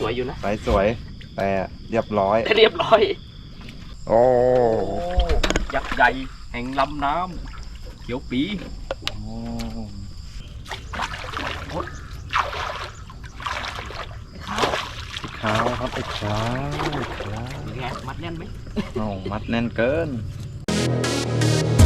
สวยๆอยู่นะ สายสวย แต่เรียบร้อย เรียบร้อย โอ้ยักษ์ใหญ่แห่งลำน้ำเขียวปีขาวครับไอ้ขาวไอ้ขาวเป็นไงมัดแน่นไหมโอ้มัดแน่นเกินส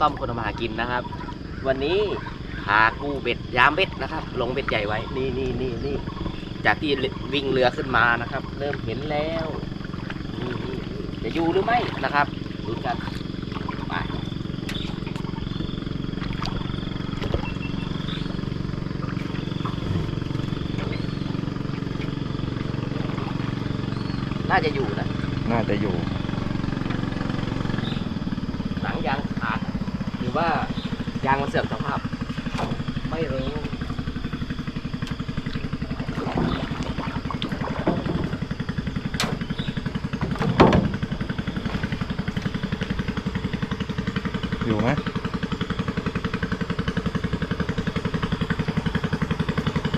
ต้อมคนทำมาหากินนะครับ วันนี้พากู้เบ็ดยามเบ็ดนะครับ ลงเบ็ดใหญ่ไว้ นี่นี่นี่นี่จากที่วิ่งเรือขึ้นมานะครับ เริ่มเห็นแล้วนี่นี่จะอยู่หรือไม่นะครับดูกันไปน่าจะอยู่นะ น่าจะอยู่ หนังยางขาด หรือ ว่ายางมันเสื่อมสภาพ ไม่รู้อยู่ไหม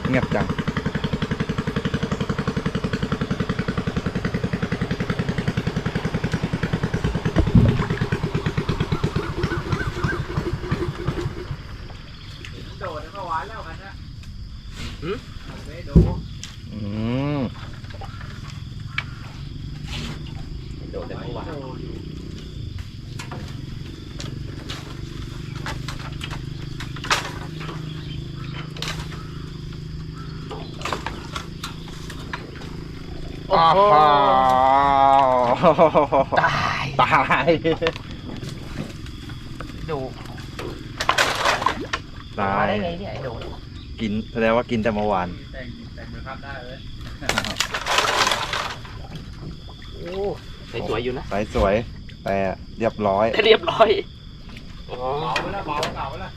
เงียบจัง โดดเข้าหวานแล้วกันนะ หืม เว้ย โดดอืมโดดแต่เมื่อวานโดดอยู่อ้าวตายตายโดดตามายได้ไงเนี่ยไอ้โดด กินแสดงว่ากินแต่เมื่อวานแต่งแต่งมือครับได้เลยโอ้สวยๆอยู่นะ สายสวยแต่เรียบร้อยเรียบร้อยอ๋อเบาไปแล้วเบาเก่าไปแล้ว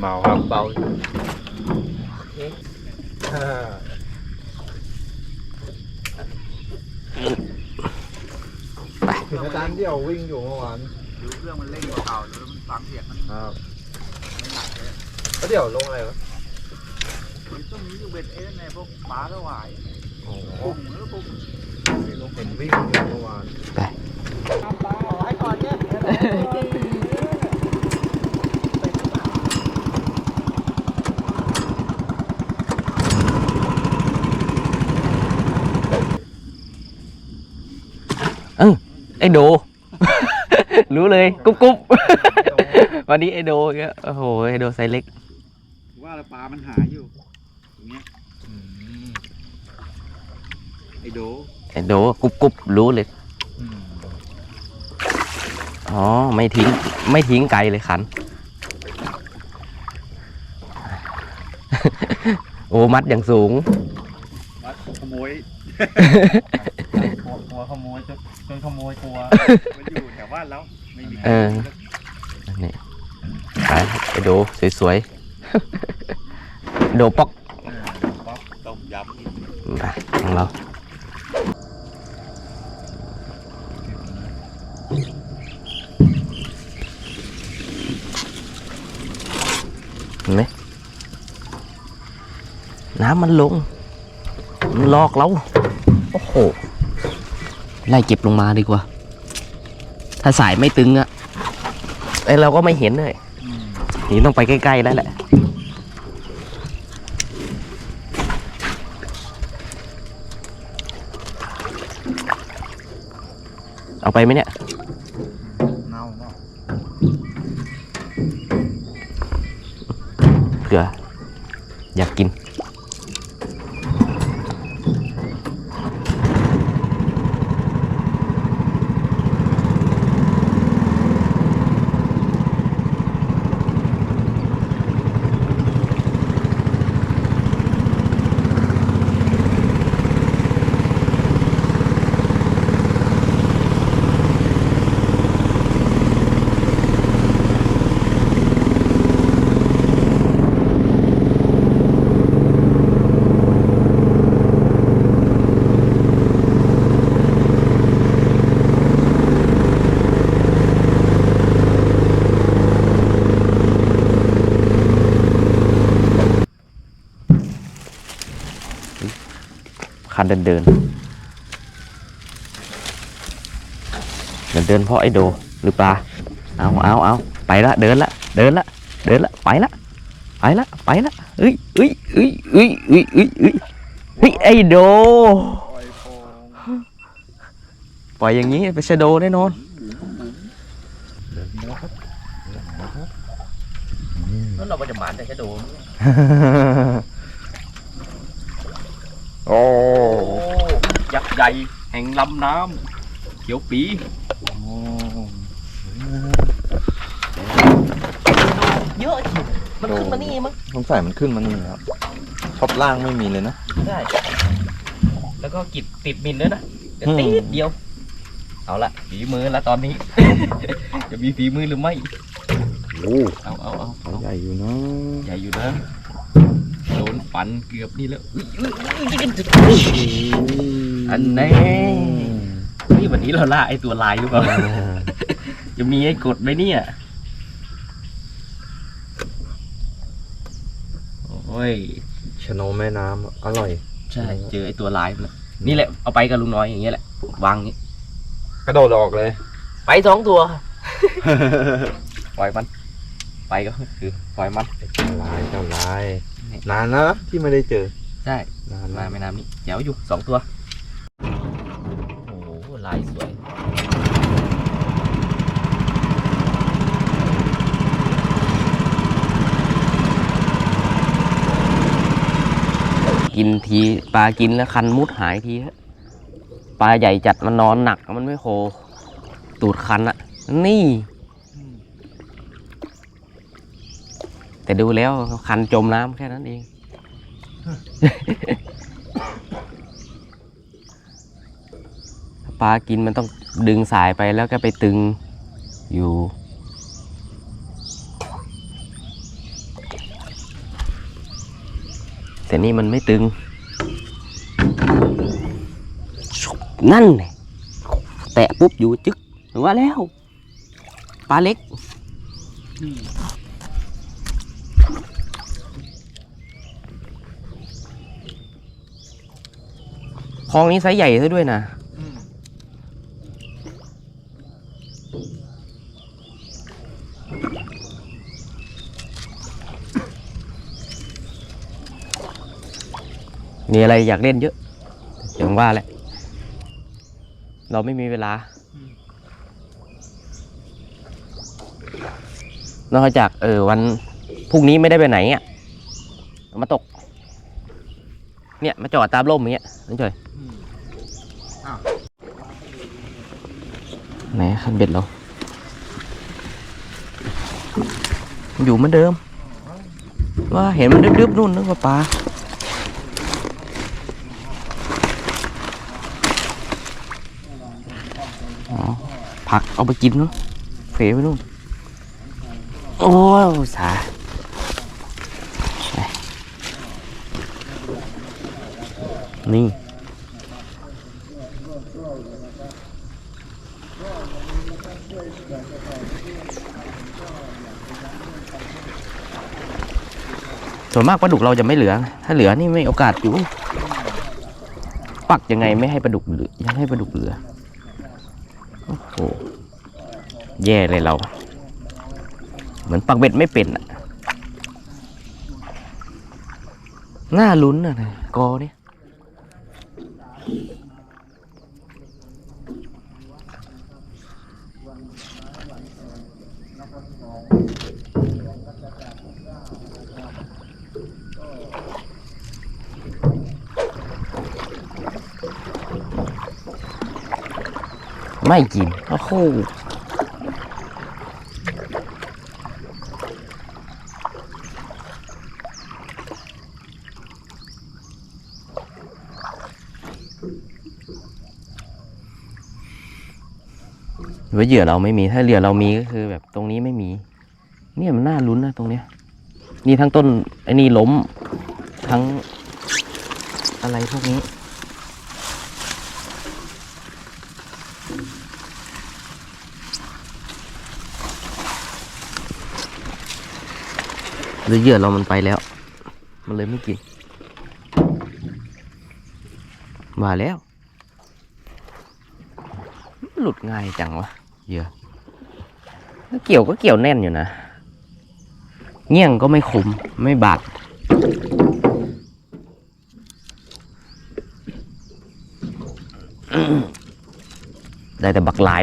เมาครับเบาถึงอาจารย์เดี่ยววิ่งอยู่เมื่อวานดูเครื่องมันเร่งเก่าๆแล้วมันฟังเสียงมันครับไม่หนักเลยแล้วเดี่ยวลงอะไรวะ มันต้องมีอยู่เบ็ดเอ็นในพวกปลาละหวายโอ้โหปุ่มแล้วปุ่มเห็นวิ่งอยู่เมื่อวานทำปลาขอให้ก่อนเนี่ยไอ้โด รู้เลย กุ๊บกุ๊บวันนี้ไอ้โดอีกแล้วโอ้โหไอ้โดไซส์เล็ก ว่าแล้วปลามันหาอยู่อย่างเงี้ยไอโดไอ้โดกุ๊บกุ๊บรู้เลย อ๋อ ไม่ทิ้ง ไม่ทิ้งไกลเลยขัน โอ้มัดอย่างสูงวัดขโมยกลัวกลัวขโมยจนจนขโมยกลัว มันอยู่แถวบ้านแล้ว ไม่มีใครเออ นี่ไปไอ้โดสวยๆ โดป๊อกเออป๊อก ต้มยำอีกไปของเรา เห็นไหม น้ำมันลง มันลอกเราโอ้โห ไล่เก็บลงมาดีกว่า ถ้าสายไม่ตึงอะไอเราก็ไม่เห็นเลยอืมนี่ต้องไปใกล้ ๆ แล้วแหละเอาไปไหมเนี่ยเน่าเนาะเผื่ออยากกิน คันเดินเดินเดินเดินเพราะไอโดหรือปลาเอาเอาเอาไปละเดินละเดินละเดินละไปละไปละไปละเอ้ยเอ้ยเอ้ยเอ้ยเอ้ยเอ้ยเอ้ยเฮ้ยไอโดปล่อยโป่งปล่อยอย่างนี้ไปชะโดแน่นอนเดินมาแล้วครับเดินมาแล้วครับนี่นั่นเราจะหมานแต่ชะโดโอ้ยักษ์ ใหญ่แห่งลำน้ำเขียวปีเยอะจริงมันขึ้นมานี่มั้งสงสัยมันขึ้นมานี่ครับท็อปล่างไม่มีเลยนะใช่แล้วก็กิดติดมินด้วยนะแต่อืมติดเดียว เอาละฝีมือแล้วตอนนี้ จะมีฝีมือหรือไม่โอ้เอาเอาเอาตัวใหญ่อยู่นะใหญ่อยู่นะโดนฟันเกือบนี่แล้ว อุ๊ยอุ๊ยอุ๊ยอันแน่เฮ้ยวันนี้เราล่าไอตัวลายหรือเปล่าจะมีไอ้กดไหมเนี่ย โอ้ย ชะโนแม่น้ำอร่อย ใช่ เจอไอ้ตัวลายมันนี่แหละ เอาไปกับลุงน้อยอย่างเงี้ยแหละ วางอย่างงี้ กระโดดออกเลย ไปสองตัว ปล่อยมัน ไปก็คือปล่อยมัน เจ้าลายเจ้าลาย นานแล้วนะที่ไม่ได้เจอ ใช่ นานมาแล้วแม่น้ำนี่เดี๋ยวอยู่สองตัวโอ้โห ลายสวยกินทีปลากินแล้วคันมุดหายทีฮะปลาใหญ่จัดมันนอนหนักมันไม่โคตูดคันอะนี่ แต่ดูแล้วคันจมน้ำแค่นั้นเอง ปลากินมันต้องดึงสายไปแล้วก็ไปตึงอยู่ แต่นี่มันไม่ตึง นั่นไงแตะปุ๊บอยู่จึกถึงว่าแล้วปลาเล็กคลองนี้ไซส์ใหญ่ซะด้วยนะ มมีอะไรอยากเล่นเยอะอย่างว่าแหละ เราไม่มีเวลา นอกจากเออวันพรุ่งนี้ไม่ได้ไปไหนอะเอามาตก เนี่ยมาจอดตามร่มอย่างเงี้ยนั่นเฉยอืมไหนคันเบ็ดเรา อยู่เหมือนเดิม ว่าเห็นมันดึบๆนู่นนึกว่าปลา ผักเอาไปกินเนาะเฟไปนู่น โอ้ยอุตสานี่ ส่วนมากปลาดุกเราจะไม่เหลือ ถ้าเหลือนี่ไม่โอกาสอยู่ ปักยังไงไม่ให้ปลาดุกเหลือยังให้ปลาดุกเหลือ โอ้โห แย่เลยเรา เหมือนปักเบ็ดไม่เป็นอะน่าลุ้นอะนะกอเนี่ยไม่กินโอ้โห ว่าเหยื่อเราไม่มี ถ้าเหยื่อเรามีก็คือแบบตรงนี้ไม่มี เนี่ยมันน่าลุ้นนะตรงเนี้ย นี่ทั้งต้นไอ้นี่ล้ม ทั้งอะไรพวกนี้ หรือเหยื่อเรามันไปแล้ว มันเลยไม่กินมาแล้ว หลุดง่ายจังวะ เหยื่อะเกี่ยวก็เกี่ยวแน่นอยู่นะเงี้ยงก็ไม่คมไม่บาดได้แต่บักหลาย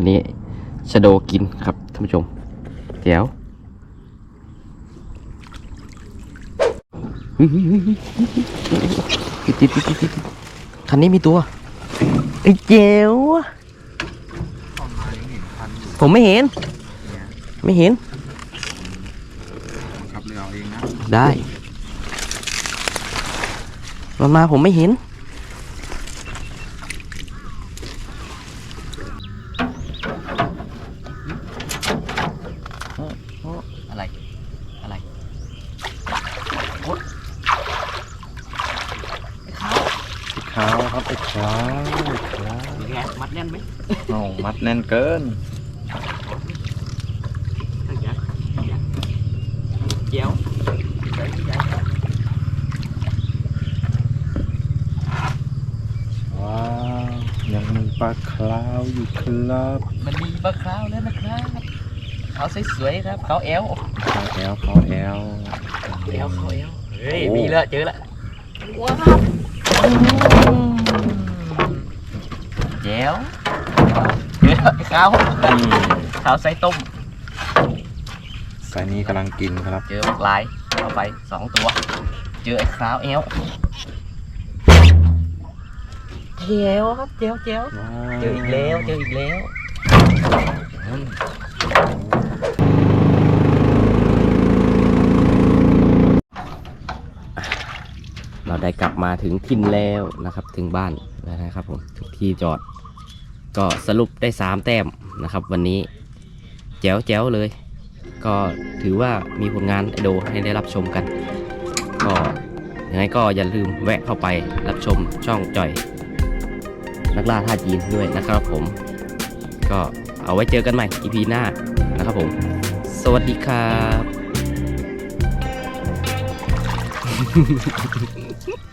คันนี้ชะโดกินครับท่านผู้ชมแจ๋วเฮ้ยเฮ้ยเฮ้ยเฮ้ยเฮ้ยติดติดติดติดติดคันนี้มีตัวไอ้แจ๋วอะตอนมายังเห็นพันอยู่ผมไม่เห็น ไม่เห็นขับเรือเองนะ ได้มันมาผมไม่เห็น อะไร อะไรโอ๊ยไอ้ขาว ขาวครับไอ้ขาวไอ้ขาว เป็นไงมัดแน่นไหม โอ้มัดแน่นเกิน ทั้งยักษ์ยักษ์เจียวใส่ใหญ่ครับ ว้าวยังมีป ลาคราวอยู่ครับมันมีปลาขาวแล้วนะครับขาวสวยๆครับขาวแอลขาวแอลขาวแอลเอลเขาเอลเฮ้ยโอ้มีแล้วเจอแล้วว้าวแจ๋วเจอแล้วไอ้ขาวนี่ขาวไส้ต้มสายนี้กำลังกินครับ เจอบักลายเอาไปสองตัว เจอไอ้ขาวเอลเจ๋วครับเจ๋วเจ๋วว้าวเจออีกแล้วเจออีกแล้วเราได้กลับมาถึงทินแล้วนะครับ ถึงบ้านแล้วนะครับผมถึงที่จอด ก็สรุปได้สามแต้มนะครับ วันนี้แจ๋วแจ๋วเลย ก็ถือว่ามีผลงานไอโดให้ได้รับชมกัน ก็ยังไงก็อย่าลืมแวะเข้าไปรับชมช่องจ่อย นักล่าท่าจีนด้วยนะครับผม ก็เอาไว้เจอกันใหม่ EP หน้านะครับผม สวัสดีครับ